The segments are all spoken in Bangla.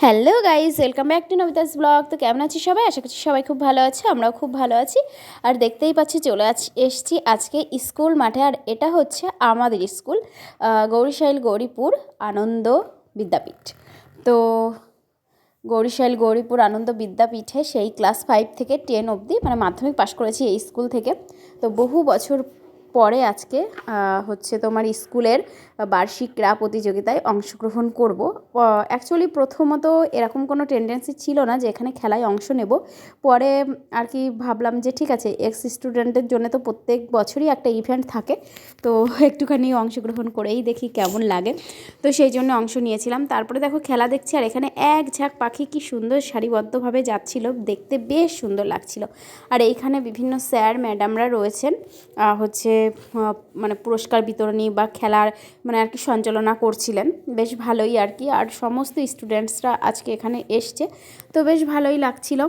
Hello guys welcome back to Nabitas blog. তো কেমন আছি সবাই? আশা করছি সবাই খুব ভালো আছে, আমরাও খুব ভালো আছি। আর দেখতেই পাচ্ছি, চলে এসছি আজকে স্কুল মাঠে। আর এটা হচ্ছে আমাদের স্কুল গৌরীশাইল গৌরীপুর আনন্দ বিদ্যাপীঠ। তো গৌরীশাইল গৌরীপুর আনন্দ বিদ্যাপীঠে সেই ক্লাস ফাইভ থেকে টেন অবধি মানে মাধ্যমিক পাশ করেছি এই স্কুল থেকে। তো বহু বছর পরে আজকে হচ্ছে তোমার স্কুলের বার্ষিক ক্রীড়া প্রতিযোগিতায় অংশগ্রহণ করব। অ্যাকচুয়ালি প্রথমত এরকম কোনো টেন্ডেন্সি ছিল না যে এখানে খেলায় অংশ নেব। পরে আর কি ভাবলাম যে ঠিক আছে এক্স স্টুডেন্টের জন্য তো প্রত্যেক বছরই একটা ইভেন্ট থাকে। তো একটুখানি অংশগ্রহণ করেই দেখি কেমন লাগে। তো সেই জন্য অংশ নিয়েছিলাম। তারপরে দেখো খেলা দেখছি আর এখানে এক ঝাঁক পাখি কি সুন্দর সারিবদ্ধভাবে যাচ্ছিল। দেখতে বেশ সুন্দর লাগছিল। আর এইখানে বিভিন্ন স্যার ম্যাডামরা রয়েছেন হচ্ছে মানে পুরস্কার বিতরণী বা খেলার মানে আর কি সঞ্চালনা করছিলেন। বেশ ভালোই আর কি। আর সমস্ত স্টুডেন্টসরা আজকে এখানে এসছে। তো বেশ ভালোই লাগছিল।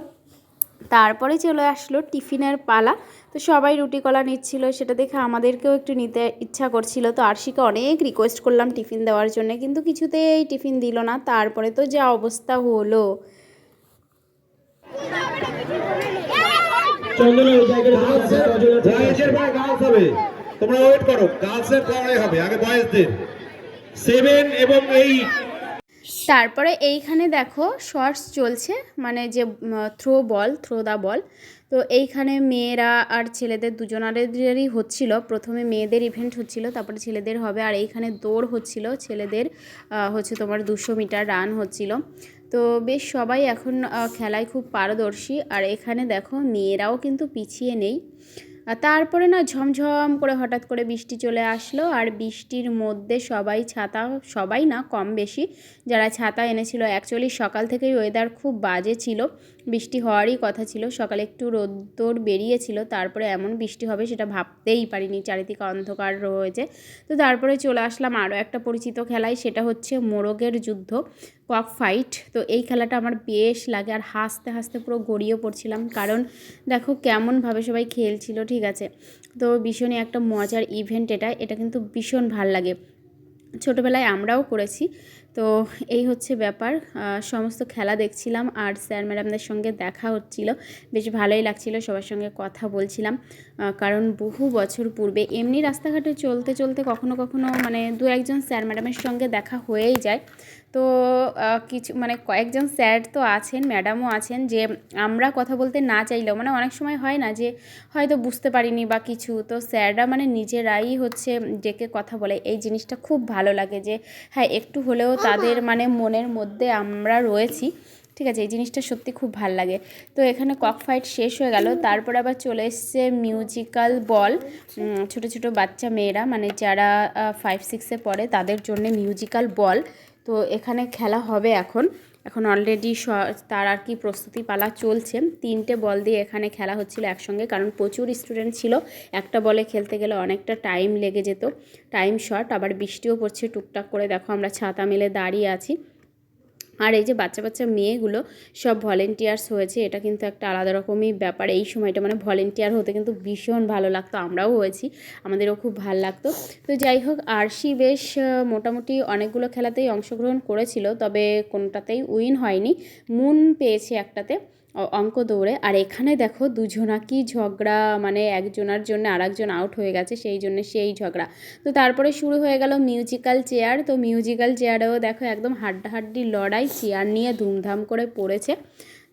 তারপরে চলে আসলো টিফিনের পালা। তো সবাই রুটি কলা নিচ্ছিল, সেটা দেখে আমাদেরকেও একটু নিতে ইচ্ছা করছিল। তো আরশিকে অনেক রিকোয়েস্ট করলাম টিফিন দেওয়ার জন্য, কিন্তু কিছুতেই টিফিন দিল না। তারপরে তো যা অবস্থা হলো। চন্দনা ওই জায়গাটা পরে গার্লস হবে। তোমরা ওয়েট করো। গার্লসের পরে হবে। আগে বয়েজদের সেভেন এবং এইট তারপরে এইখানে দেখো শর্টস চলছে। মানে যে থ্রো বল থ্রো দা বল তো এইখানে মেয়েরা আর ছেলেদের দুজনাদেরই হচ্ছিল। প্রথমে মেয়েদের ইভেন্ট হচ্ছিল তারপরে ছেলেদের হবে। আর এইখানে দৌড় হচ্ছিল। ছেলেদের হচ্ছে তোমার দুশো মিটার রান হচ্ছিল। তো বেশ সবাই এখন খেলায় খুব পারদর্শী। আর এখানে দেখো, মেয়েরাও কিন্তু পিছিয়ে নেই। তারপরে না, ঝমঝম করে হঠাৎ করে বৃষ্টি চলে আসলো। আর বৃষ্টির মধ্যে সবাই ছাতা, সবাই না কম বেশি, যারা ছাতা এনেছিল। অ্যাকচুয়ালি সকাল থেকেই ওয়েদার খুব বাজে ছিল। বৃষ্টি হওয়ারই কথা ছিল। সকালে একটু রোদ্দোর বেরিয়েছিল, তারপরে এমন বৃষ্টি হবে সেটা ভাবতেই পারিনি। চারিদিকে অন্ধকার রয়েছে। তো তারপরে চলে আসলাম আরও একটা পরিচিত খেলায়, সেটা হচ্ছে মোরগের যুদ্ধ কক ফাইট। তো এই খেলাটা আমার বেশ লাগে আর হাসতে হাসতে পুরো গড়িয়ে পড়ছিলাম। কারণ দেখো কেমনভাবে সবাই খেলছিল, ঠিক আছে? তো ভীষণই একটা মজার ইভেন্ট এটা। এটা কিন্তু ভীষণ ভালো লাগে। ছোটোবেলায় আমরাও করেছি। তো এই হচ্ছে ব্যাপার। সমস্ত খেলা দেখছিলাম আর স্যার ম্যাডামদের সঙ্গে দেখা হচ্ছিল। বেশ ভালোই লাগছিল, সবার সঙ্গে কথা বলছিলাম। কারণ বহু বছর পূর্বে এমনি রাস্তাঘাটে চলতে চলতে কখনো কখনো মানে দু একজন স্যার ম্যাডামের সঙ্গে দেখা হয়েই যায়। তো কিছু মানে কয়েকজন স্যার তো আছেন ম্যাডামও আছেন যে আমরা কথা বলতে না চাইলেও মানে অনেক সময় হয় না যে হয়তো বুঝতে পারিনি বা কিছু তো স্যাররা মানে নিজেরাই হচ্ছে ডেকে কথা বলে। এই জিনিসটা খুব ভালো লাগে যে হ্যাঁ একটু হলেও তাদের মানে মনের মধ্যে আমরা রয়েছি ঠিক আছে? এই জিনিসটা সত্যি খুব ভালো লাগে। তো এখানে কক ফাইট শেষ হয়ে গেল তারপর আবার চলে এসছে মিউজিক্যাল বল। ছোট ছোট বাচ্চা মেয়েরা মানে যারা ফাইভ সিক্সে পড়ে তাদের জন্য মিউজিক্যাল বল। তো এখানে খেলা হবে এখন। এখন অলরেডি তার আর কি প্রস্তুতি পালা চলছে। তিনটে বল দিয়ে এখানে খেলা হচ্ছিল একসঙ্গে, কারণ প্রচুর স্টুডেন্ট ছিল। একটা বলে খেলতে গেলে অনেকটা টাইম লেগে যেত। টাইম শর্ট আবার বৃষ্টিও পড়ছে। টুকটাক করে দেখো আমরা ছাতা মেলে দাঁড়িয়ে আছি। আর এই যে বাচ্চা বাচ্চা মেয়েগুলো সব ভলেন্টিয়ার্স হয়েছে, এটা কিন্তু একটা আলাদা রকমই ব্যাপার। এই সময়টা মানে ভলেন্টিয়ার হতে কিন্তু ভীষণ ভালো লাগতো, আমরাও হয়েছি, আমাদেরও খুব ভালো লাগতো। তো যাই হোক, আরশি বেশ মোটামুটি অনেকগুলো খেলাতেই অংশগ্রহণ করেছিল, তবে কোনোটাতেই উইন হয়নি। মুন পেয়েছে একটাতে। অঙ্ক দৌড়ে। আর এখানে দেখো দুজনা কি ঝগড়া মানে একজনার জন্য আরেকজন আউট হয়ে গেছে, সেই জন্য সেই ঝগড়া। তো তারপরে শুরু হয়ে গেল মিউজিক্যাল চেয়ার তো মিউজিক্যাল চেয়ারেও দেখো একদম হাড্ডাহাড্ডি লড়াই চেয়ার নিয়ে ধুমধাম করে পড়েছে।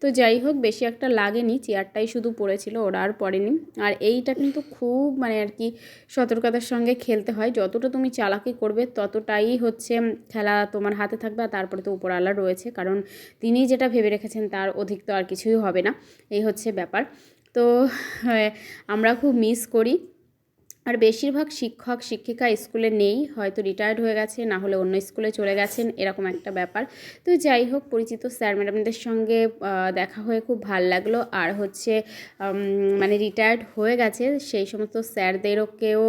তো যাই হোক বেশি একটা লাগেনি চেয়ারটাই শুধু পড়েছিল ওরা আর পড়েনি। আর এইটা কিন্তু খুব মানে আর কি সতর্কতার সঙ্গে খেলতে হয়। যতটা তুমি চালাকি করবে ততটাই হচ্ছে খেলা তোমার হাতে থাকবে আর তারপরে তো উপরওয়ালা রয়েছে। কারণ তিনি যেটা ভেবে রেখেছেন তার অধিক তো আর কিছুই হবে না। এই হচ্ছে ব্যাপার। তো হ্যাঁ, আমরা খুব মিস করি। আর বেশিরভাগ শিক্ষক, শিক্ষিকা স্কুলে নেই, হয়তো রিটায়ার্ড হয়ে গেছে, না হলে অন্য স্কুলে চলে গেছেন, এরকম একটা ব্যাপার। তো যাই হোক, পরিচিত স্যার ম্যাডামদের সঙ্গে দেখা হয়ে খুব ভালো লাগল। আর হচ্ছে মানে রিটায়ার্ড হয়ে গেছে, সেই সমস্ত স্যারদেরকেও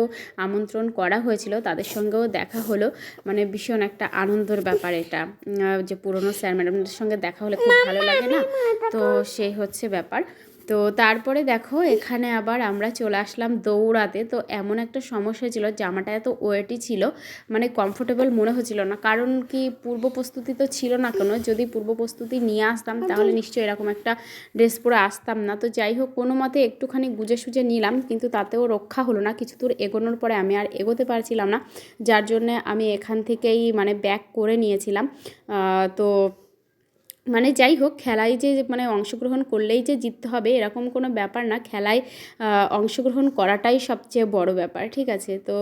আমন্ত্রণ করা হয়েছিল, তাদের সঙ্গেও দেখা হলো। মানে ভীষণ একটা আনন্দর ব্যাপার এটা। যে পুরনো স্যার ম্যাডামদের সঙ্গে দেখা হলে খুব ভালো লাগে না? তো সেই হচ্ছে ব্যাপার। তো তারপরে দেখো এখানে আবার আমরা চলে আসলাম দৌড়াতে। তো এমন একটা সমস্যা ছিল জামাটা এত ওয়েটই ছিল মানে কমফোর্টেবল মনে হচ্ছিল না। কারণ কি পূর্ব প্রস্তুতি তো ছিল না কোনো যদি পূর্ব প্রস্তুতি নিয়ে আসতাম তাহলে নিশ্চয়ই এরকম একটা ড্রেস পরে আসতাম না। তো যাই হোক কোনো মতে একটুখানি গুজে সুজে নিলাম কিন্তু তাতেও রক্ষা হলো না। কিছু দূর এগোনোর পরে আমি আর এগোতে পারছিলাম না যার জন্যে আমি এখান থেকেই মানে ব্যাক করে নিয়েছিলাম। তো মানে যাই হোক, খেলায় যে মানে অংশগ্রহণ করলেই যে জিততে হবে এরকম কোনো ব্যাপার না। খেলায় অংশগ্রহণ করাটাই সবচেয়ে বড় ব্যাপার, ঠিক আছে? তো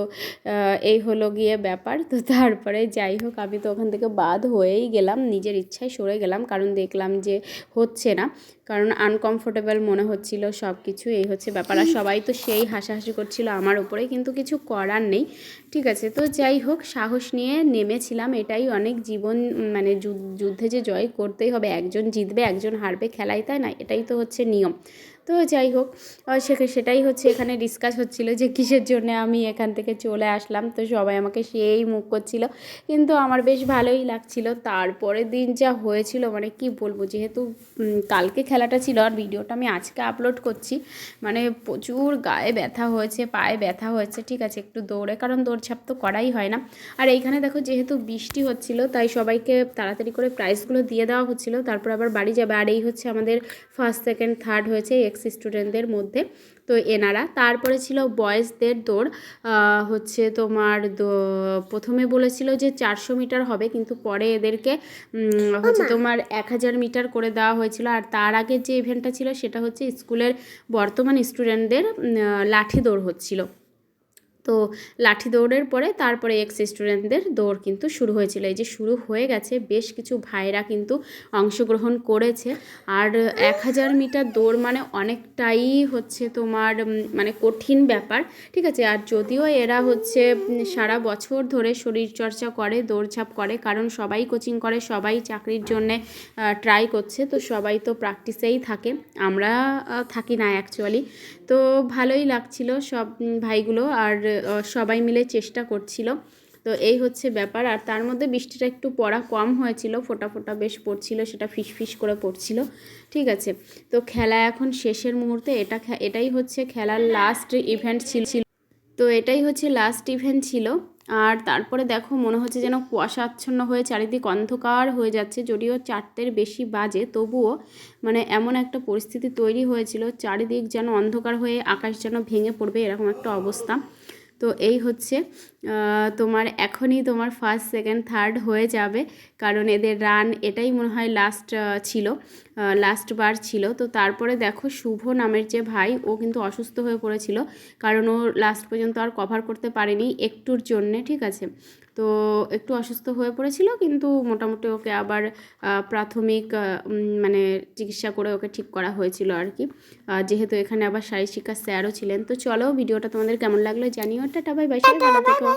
এই হলো গিয়ে ব্যাপার। তো তারপরে যাই হোক, আমি তো ওখান থেকে বাদ হয়েই গেলাম, নিজের ইচ্ছায় সরে গেলাম, কারণ দেখলাম যে হচ্ছে না। কারণ আনকমফোর্টেবল মনে হচ্ছিল সব কিছু এই হচ্ছে ব্যাপার। আর সবাই তো সেই হাসাহাসি করছিল আমার উপরে, কিন্তু কিছু করার নেই। ঠিক আছে, তো যাই হোক, সাহস নিয়ে নেমেছিলাম। এটাই অনেক জীবন মানে যুদ্ধ- যুদ্ধে যে জয় করতেই হবে, একজন জিতবে, একজন হারবে, খেলাই তাই না? এটাই তো হচ্ছে নিয়ম। তো যাই হোক আহ, সেটাই হচ্ছে এখানে ডিসকাস হচ্ছিল যে কিসের জন্য আমি এখান থেকে চলে আসলাম। তো সবাই আমাকে সেই মুখ করছিল। কিন্তু আমার বেশ ভালোই লাগছিল। তারপরের দিন যা হয়েছিল মানে কি বলব যেহেতু কালকে খেলাটা ছিল আর ভিডিওটা আমি আজকে আপলোড করছি মানে প্রচুর গায়ে ব্যথা হয়েছে পায়ে ব্যথা হয়েছে ঠিক আছে একটু দৌড়ে কারণ দৌড়ঝাঁপ তো করাই হয় না। আর এইখানে দেখো যেহেতু বৃষ্টি হচ্ছিল তাই সবাইকে তাড়াতাড়ি করে প্রাইজগুলো দিয়ে দেওয়া হচ্ছিল। তারপর আবার বাড়ি যাবে। আর এই হচ্ছে আমাদের ফার্স্ট সেকেন্ড থার্ড হয়েছে এক্স স্টুডেন্টদের মধ্যে। তো এনারা তারপরে ছিল বয়েজদের দৌড় হচ্ছে তোমার প্রথমে বলেছিল যে চারশো মিটার হবে কিন্তু পরে এদেরকে হচ্ছে তোমার এক হাজার মিটার করে দেওয়া হয়েছিল। আর তার আগে যে ইভেন্টটা ছিল সেটা হচ্ছে স্কুলের বর্তমান স্টুডেন্টদের লাঠি দৌড় হচ্ছিল। তো লাঠি দৌড়ের পরে তারপরে এক্স স্টুডেন্টদের দৌড় কিন্তু শুরু হয়েছিল। এই যে শুরু হয়ে গেছে, বেশ কিছু ভাইরা কিন্তু অংশগ্রহণ করেছে। আর এক হাজার মিটার দৌড় মানে অনেকটাই হচ্ছে তোমার মানে কঠিন ব্যাপার, ঠিক আছে? আর যদিও এরা হচ্ছে সারা বছর ধরে শরীরচর্চা করে, দৌড়ঝাঁপ করে, কারণ সবাই কোচিং করে, সবাই চাকরির জন্যে ট্রাই করছে, তো সবাই তো প্র্যাকটিসেই থাকে। আমরা থাকি না অ্যাকচুয়ালি তো ভালোই লাগছিল সব ভাইগুলো। আর সবাই মিলে চেষ্টা করছিল। তো এই হচ্ছে ব্যাপার। আর তার মধ্যে বৃষ্টিটা একটু পড়া কম হয়েছিল, ফোটা ফোটা বেশ পড়ছিল, সেটা ফিস ফিস করে পড়ছিল। ঠিক আছে? তো খেলা এখন শেষের মুহূর্তে, এটা এটাই হচ্ছে খেলার লাস্ট ইভেন্ট ছিল। তো এটাই হচ্ছে লাস্ট ইভেন্ট ছিল। আর তারপরে দেখো, মনে হচ্ছে যেন কুয়াশাচ্ছন্ন হয়ে চারিদিক অন্ধকার হয়ে যাচ্ছে, যদিও চারটের বেশি বাজে। তবুও মানে এমন একটা পরিস্থিতি তৈরি হয়েছিল, চারিদিক যেন অন্ধকার হয়ে আকাশ যেন ভেঙে পড়বে, এরকম একটা অবস্থা। তো এই হচ্ছে তোমার এখনই তোমার ফার্স্ট সেকেন্ড থার্ড হয়ে যাবে। কারণ এদের রান এটাই মনে হয় লাস্ট ছিল। লাস্ট বার ছিল। তো তারপরে দেখো শুভ নামের যে ভাই, ও কিন্তু অসুস্থ হয়ে পড়েছিল। কারণ ও লাস্ট পর্যন্ত আর কভার করতে পারেনি একটুর জন্যে, ঠিক আছে? তো একটু অসুস্থ হয়ে পড়েছিল, কিন্তু মোটামুটি ওকে আবার প্রাথমিক মানে চিকিৎসা করে ওকে ঠিক করা হয়েছিল আর কি। যেহেতু এখানে আবার শারীর শিক্ষার স্যারও ছিলেন। তো চলো, ভিডিওটা তোমাদের কেমন লাগল জানিও। টাটা বাই বাই ভালো থেকো।